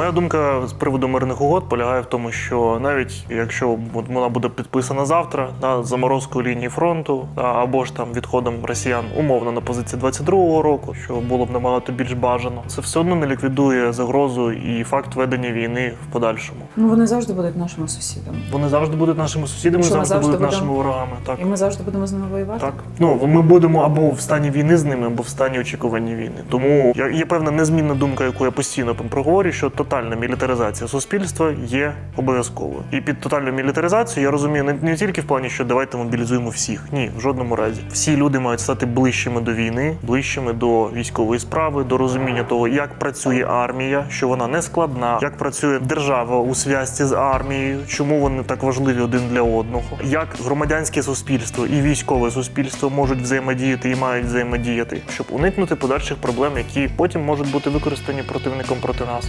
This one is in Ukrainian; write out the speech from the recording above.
Моя думка з приводу мирних угод полягає в тому, що навіть якщо вона буде підписана завтра на заморозку лінії фронту, або ж там відходом росіян умовно на позиції 22-го року, що було б набагато більш бажано, це все одно не ліквідує загрозу і факт ведення війни в подальшому. Ну вони завжди будуть нашими сусідами. Вони завжди будуть нашими сусідами, завжди, завжди будуть будемо- нашими ворогами. Так. І ми завжди будемо з ними воювати. Так, ну ми будемо або в стані війни з ними, або в стані очікування війни. Тому я- є певна незмінна думка, яку я постійно проговорюю, що тотальна мілітаризація суспільства є обов'язковою. І під тотальну мілітаризацію я розумію не, не тільки в плані, що давайте мобілізуємо всіх. Ні, в жодному разі. Всі люди мають стати ближчими до війни, ближчими до військової справи, до розуміння того, як працює армія, що вона не складна, як працює держава у зв'язці з армією, чому вони так важливі один для одного, як громадянське суспільство і військове суспільство можуть взаємодіяти і мають взаємодіяти, щоб уникнути подальших проблем, які потім можуть бути використані противником проти нас.